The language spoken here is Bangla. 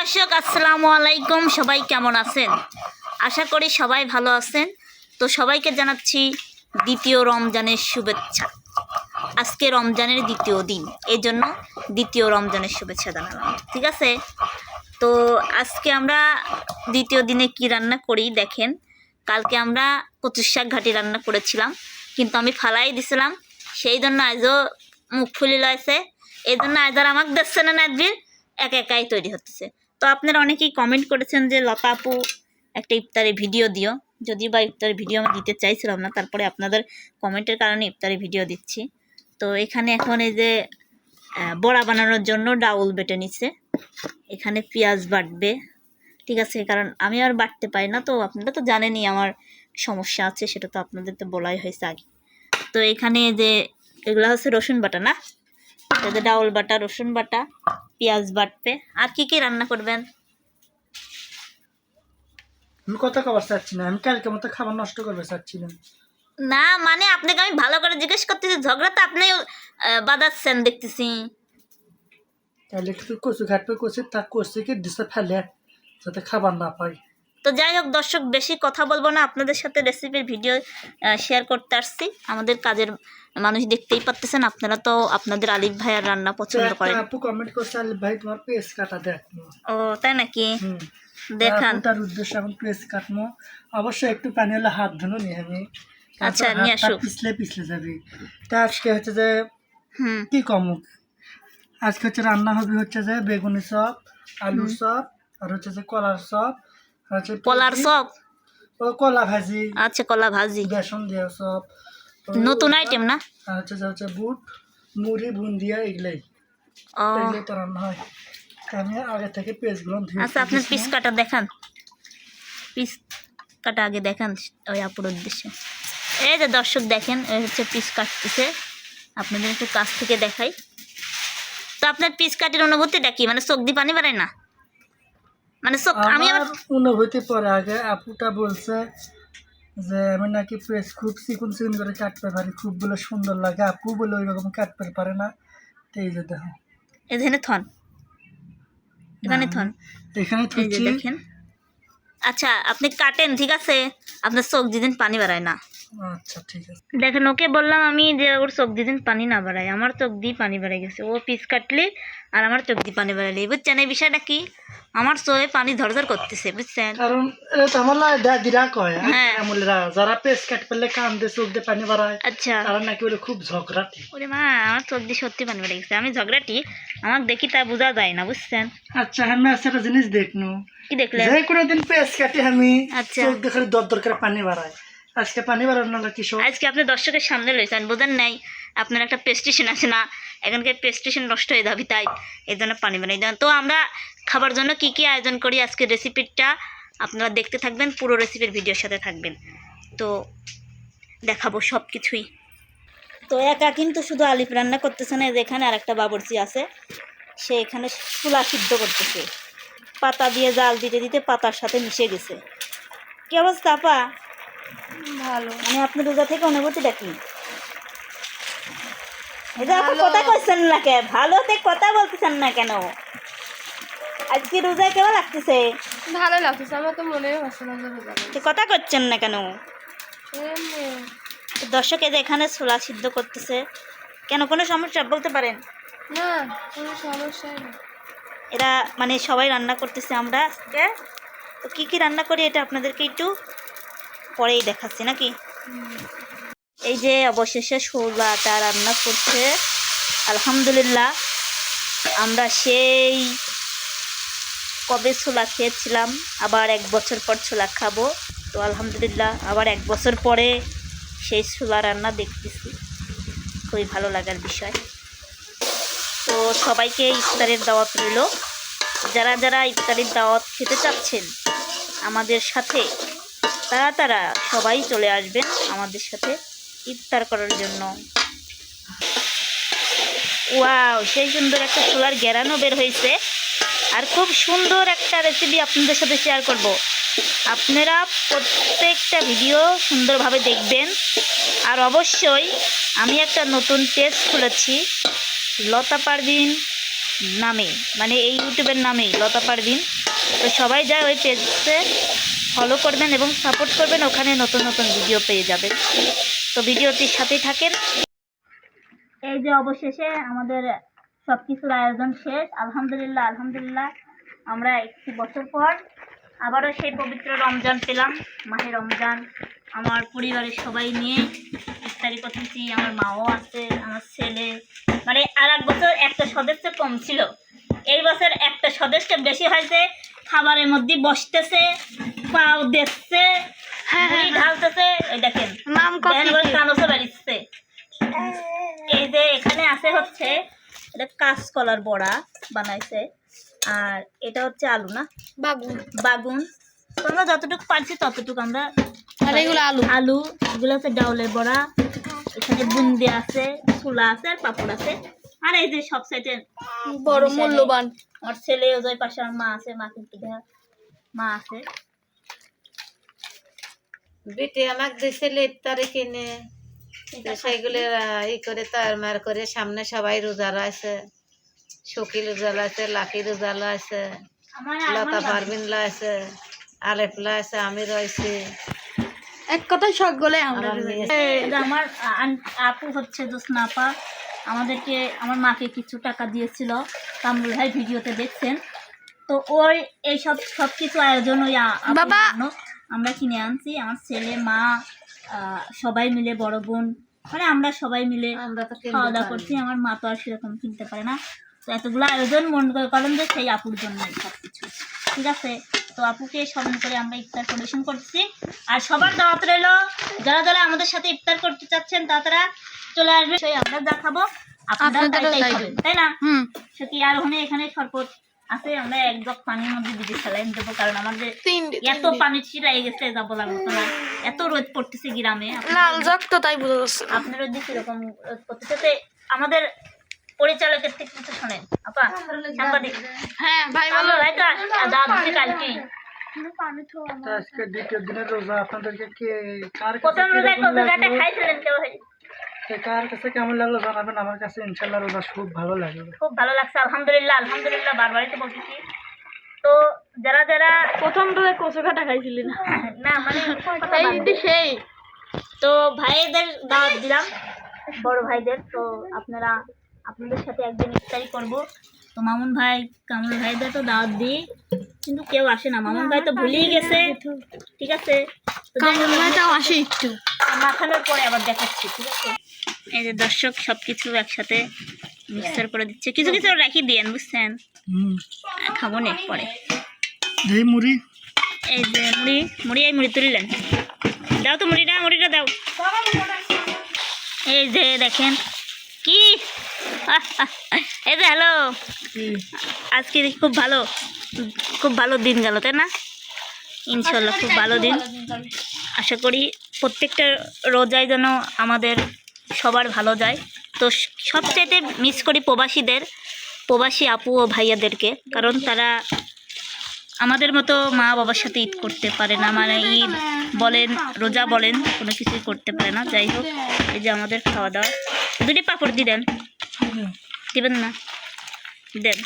দর্শক, আসসালামু আলাইকুম। সবাই কেমন আছেন? আশা করি সবাই ভালো আছেন। তো সবাইকে জানাচ্ছি দ্বিতীয় রমজানের শুভেচ্ছা। আজকে রমজানের দ্বিতীয় দিন এই জন্য দ্বিতীয় রমজানের শুভেচ্ছা জানালাম। ঠিক আছে? তো আজকে আমরা দ্বিতীয় দিনে কি রান্না করি দেখেন। কালকে আমরা কচুর শাক ঘাটি রান্না করেছিলাম, কিন্তু আমি ফালাই দিছিলাম। সেই জন্য আজও মুখ ফুলি লয়েছে। এই জন্য আজ আর আমাকে দেখছে না নাদবির একা একাই তৈরি হতেছে। তো আপনারা অনেকেই কমেন্ট করেছেন যে, লতা আপু একটা ইফতারের ভিডিও দিও। যদি বা ইফতারের ভিডিও আমি দিতে চাইছিলাম না, তারপরে আপনাদের কমেন্টের কারণে ইফতারের ভিডিও দিচ্ছি। তো এখানে এখন এই যে বড়া বানানোর জন্য ডাউল বেটে নিচ্ছে এখানে পেঁয়াজ বাটবে, ঠিক আছে? কারণ আমি আর বাটতে পারি না, তো আপনারা তো জানেনই আমার সমস্যা আছে, সেটা তো আপনাদের তো বলাই হয়েছে আগে। তো এখানে যে, এগুলো হচ্ছে রসুন বাটা না? এটা ডাউল বাটা রসুন বাটা পেঁয়াজ বাটবে আর কি কি রান্না করবেন? আমি কথা খাবার আমি কালকে মতো খাবার নষ্ট করবে না। মানে আপনাকে আমি ভালো করে জিজ্ঞেস করতেছি ঝগড়া তো আপনি বাঁধাচ্ছেন দেখতেছি। তাহলে একটু কচু ঘাটবে কচু তা ফেলে যাতে খাবার না পাই। তো যাই হোক দর্শক বেশি কথা বলব না। আপনাদের সাথে রেসিপির ভিডিও শেয়ার করতে আসছি। আমাদের কাজের মানুষ দেখতেই পাচ্তেছেন আপনারা তো আপনাদের আলিফ ভাইয়ার রান্না পছন্দ করেন। আপু কমেন্ট করছে আলিফ ভাই তোমার পেস কাটা দেখ ও তাই নাকি? দেখান। তার উদ্দেশ্যে এখন পেস কাটবো অবশ্যই একটু পানি হলে হাত ধুনো নি আমি আচ্ছা, নিয়ে আসো। পিছলে পিছলে যাবি। তা আজকে হচ্ছে যে হুম। কি কম? আজকে হচ্ছে রান্না হবে হচ্ছে যে বেগুনি চপ আলু চপ আর হচ্ছে যে কলার চপ। কলার চপ? কলা ভাজি। আচ্ছা কলা ভাজি। বেসন দিয়ে চপ। তো নতুন আইটেম না? আচ্ছা হচ্ছে বুট মুড়ি বুন্দিয়া এগুলাই। এগুলাই তো রান্না হয়। আমি আগে থেকে পেঁয়াজগুলো ধুয়ে আচ্ছা আপনার পিস কাটা দেখান। পিস কাটা আগে দেখান ওই আপুর উদ্দেশ্যে। এই যে দর্শক দেখেন এই হচ্ছে পিস কাটতেছে। আপনাদের একটু কাছ থেকে দেখাই। তো আপনার পিস কাটের অনুভূতিটা কি? মানে চোখ দিয়ে পানি বেড়ায় না? মানে চোখ আমি আমার অনুভূতি পরে আগে আপুটা বলছে যে আমি নাকি পেঁয়াজ খুব চিকুন চিকুন করে কাটতে পারি খুব বলে সুন্দর লাগে। আপু বলে ওই রকম কাটতে পারে না। এই যে দেখো। এখানে থন। এখানে থন। এখানে থুচ্ছি। দেখেন। আচ্ছা আপনি কাটেন ঠিক আছে? আপনার চোখ যেদিন পানি বাড়ায় না। আচ্ছা ঠিক আছে। দেখেন ওকে বললাম আমি যে ওর চোখ দিদিন পানি না বাড়ায়। আমার চোখ দিয়ে পানি বেড়ে গেছে। ও পিস কাটলে আর আমার চোখ দিয়ে পানি বেড়ালে। বুঝছেন এই বিষয়টা কি? আমার চোখে পানি ধরধর করতেছে বুঝছেন? কারণ আমার কয় হ্যাঁ। আমলেরা যারা পেঁয়াজ কাট পেলে কান দিয়ে চোখ দিয়ে পানি বাড়ায়। আচ্ছা। তারা নাকি বলে খুব ঝগড়াটি। ওরে মা আমার চোখ দিয়ে সত্যি পানি বেড়ে গেছে। আমি ঝগড়াটি আমার দেখি তা বোঝা যায় না বুঝছেন? আচ্ছা আমি একটা জিনিস দেখনু। কি দেখলেন? যে কোনো দিন পেঁয়াজ কাটি আমি আচ্ছা। চোখ দেখে দর দর করে পানি বাড়ায়। আজকে পানি বাড়ানো না কি আজকে আপনি দর্শকের সামনে লইছেন, বোঝেন নাই? আপনার একটা প্রেস্টেশন আছে না? এখানকার প্রেস্টেশন নষ্ট হয়ে যাবে তাই, এই জন্য পানি বানিয়ে দেন। তো আমরা খাবার জন্য কি কি আয়োজন করি? আজকে রেসিপিটা আপনারা দেখতে থাকবেন, পুরো রেসিপির ভিডিওর সাথে থাকবেন। তো দেখাবো সব কিছুই তো একা কিন্তু শুধু আলিফ রান্না করতেছে না যেখানে আর একটা বাবরচি আছে, সে এখানে চুলা সিদ্ধ করতেছে। পাতা দিয়ে জাল দিতে দিতে পাতার সাথে মিশে গেছে। কি অবস্থা, আপা? ভালো। মানে আপনি রোজা থেকে অনুভূতিটা কি এটা আপনি কথা কইছেন না কে ভালোতে কথা বলতেছেন না কেন? আজকে রোজায় কেমন লাগতেছে? ভালো লাগতেছে আমার তো মনে হচ্ছে না রোজা কথা করছেন না কেন? দর্শক যে এখানে ছোলা সিদ্ধ করতেছে। কেন কোনো সমস্যা? বলতে পারেন। না কোনো সমস্যাই নেই। এরা মানে সবাই রান্না করতেছে আমরা আজকে। তো কী কী রান্না করি এটা আপনাদেরকে একটু পরেই দেখাচ্ছি নাকি? এই যে অবশেষে ছোলাটা রান্না করছে। আলহামদুলিল্লাহ, আমরা সেই কবে ছোলা খেয়েছিলাম, আবার এক বছর পর ছোলা খাব। তো আলহামদুলিল্লাহ, আবার এক বছর পরে সেই ছোলা রান্না দেখতেছি। খুবই ভালো লাগার বিষয়। তো সবাইকে ইফতারের দাওয়াত রইল। যারা যারা ইফতারের দাওয়াত খেতে চাচ্ছেন, আমাদের সাথে তারা তারা সবাই চলে আসবেন আমাদের সাথে ইফতার করার জন্য। ওয়াও, সেই সুন্দর একটা ছোলার গ্যারানো বের হয়েছে। আর খুব সুন্দর একটা রেসিপি আপনাদের সাথে শেয়ার করব। আপনারা প্রত্যেকটা ভিডিও সুন্দরভাবে দেখবেন। আর অবশ্যই আমি একটা নতুন পেজ খুলেছি, লতা পারবিন নামে মানে এই ইউটিউবের নামেই, লতা পারবিন তো সবাই যায় ওই পেজে ফলো করবেন এবং সাপোর্ট করবেন, ওখানে নতুন নতুন ভিডিও পেয়ে যাবেন। তো ভিডিওটির সাথেই থাকেন। এই যে অবশেষে আমাদের সব কিছুর আয়োজন শেষ। আলহামদুলিল্লাহ আলহামদুলিল্লাহ। আমরা একটি বছর পর আবারও সেই পবিত্র রমজান পেলাম, মাহে রমজান। আমার পরিবারের সবাই নিয়ে ইফতারি করতেছি, আমার মাও আছে, আমার ছেলে। মানে আর এক বছর একটা সদস্য কম ছিল। এই বছর একটা সদস্য বেশি হয়েছে, খাবারের মধ্যে বসতেছে পাও দেখছে ঢালতেছে। দেখেন নাম দেখেন এবার এই যে এখানে আছে হচ্ছে এটা কাঁচকলার বড়া বানাইছে। আর এটা হচ্ছে আলু না? বাগুন। বাগুন। আমরা যতটুকু পারছি ততটুকু আমরা আর এগুলো আলু। আলু এগুলো হচ্ছে ডাউলের বড়া। এখানে বুন্দি আছে ছোলা আছে আর পাপড় আছে। আর এই যে সব সাইডে বড় মূল্যবান। আমার ছেলে ওই পাশে আমার মা আছে মা কিন্তু মা আছে। বেটে আমাকে দিয়েছিল ইফতারি কিনে। তো সেইগুলো ই করে তার মার করে সামনে সবাই রোজা আছে শকিল রোজা আছে লাকি রোজা আছে লতা আমার পারবিন আছে আলেফ আছে আমি রয়েছি। এক কথায় সব গলে আমরা আমার আপু হচ্ছে জোসনা আপা আমাদেরকে আমার মাকে কিছু টাকা দিয়েছিল। কামরুল ভাই ভিডিওতে দেখছেন। তো ওই এইসব সব সব কিছু আয়োজন ওই বাবা! আমরা কিনে আনছি আমার ছেলে মা সবাই মিলে বড় বোন মানে আমরা সবাই মিলে তো খাওয়া দাওয়া করছি আমার মা তো আর সেরকম কিনতে পারে না। তো এতগুলো আয়োজন মন করেন যে সেই আপুর জন্য সব কিছু ঠিক আছে? তো আপুকে স্মরণ করে আমরা ইফতার পরিবেশন করছি। আর সবার দাওয়াত রইল যারা যারা আমাদের সাথে ইফতার করতে চাচ্ছেন তারা চলে আসবে সেই আমরা দেখাবো। আপনারা তাই না? সত্যি আর ওখানে এখানে শরবত আছে আমরা এক জগ পানির মধ্যে দিদি দেবো কারণ আমাদের এত পানি ছিটাই গেছে যা বলার মতো না এত রোদ পড়তেছে গ্রামে লাল জগ তো তাই বুঝে যাচ্ছে। আপনারা করতেছে তো আমাদের পরিচালকের থেকে কিছু শোনেন। আপা সাংবাদিক। হ্যাঁ ভাই ভালো ভাই তো দাওয়াত দিচ্ছে কালকে। তো আজকে দ্বিতীয় দিনের রোজা আপনাদেরকে কে প্রথম রোজায় রোজাটা খাইছিলেন কেউ কার কাছে কেমন লাগল জানাবেন আমার কাছে ইনশাল্লাহ রোজা খুব ভালো লাগল খুব ভালো লাগছে আলহামদুলিল্লাহ আলহামদুলিল্লাহ বারবারই তো বলতেছি। তো যারা যারা প্রথম রোজে কচু কাটা খাইছিলি না। না মানে। সেই। তো ভাইদের দাওয়াত দিলাম বড় ভাইদের। তো আপনারা আপনাদের সাথে একদিন ইফতারি করব। তো মামুন ভাই কামরুল ভাইদের তো দাওয়াত দিই কিন্তু কেউ আসে না। মামুন ভাই তো ভুলেই গেছে। ঠিক আছে। হোক, ভাইটাও আসে একটু। মাখানোর পরে আবার দেখাচ্ছি ঠিক আছে? এই যে দর্শক সব কিছু একসাথে মিক্সার করে দিচ্ছে। কিছু কিছু রাখি দিয়েন বুঝছেন? খাব না পরে এই মুড়ি। এই যে মুড়ি মুড়ি এই মুড়ি তুলিলেন। দাও তো মুড়িটা মুড়িটা দাও। এই যে দেখেন কি? এই যে হ্যালো। আজকে দেখি খুব ভালো খুব ভালো দিন গেল তাই না? ইনশাল্লাহ খুব ভালো দিন। আশা করি প্রত্যেকটা রোজায় যেন আমাদের সবার ভালো যায়। তো সবচাইতে মিস করি প্রবাসীদের প্রবাসী আপু ও ভাইয়াদেরকে কারণ তারা আমাদের মতো মা বাবার সাথে ঈদ করতে পারে না মানে ঈদ বলেন রোজা বলেন কোনো কিছুই করতে পারে না। যাই হোক এই যে আমাদের খাওয়া দাওয়া। দুটি পাপড় দিলেন দিবেন না? দেন।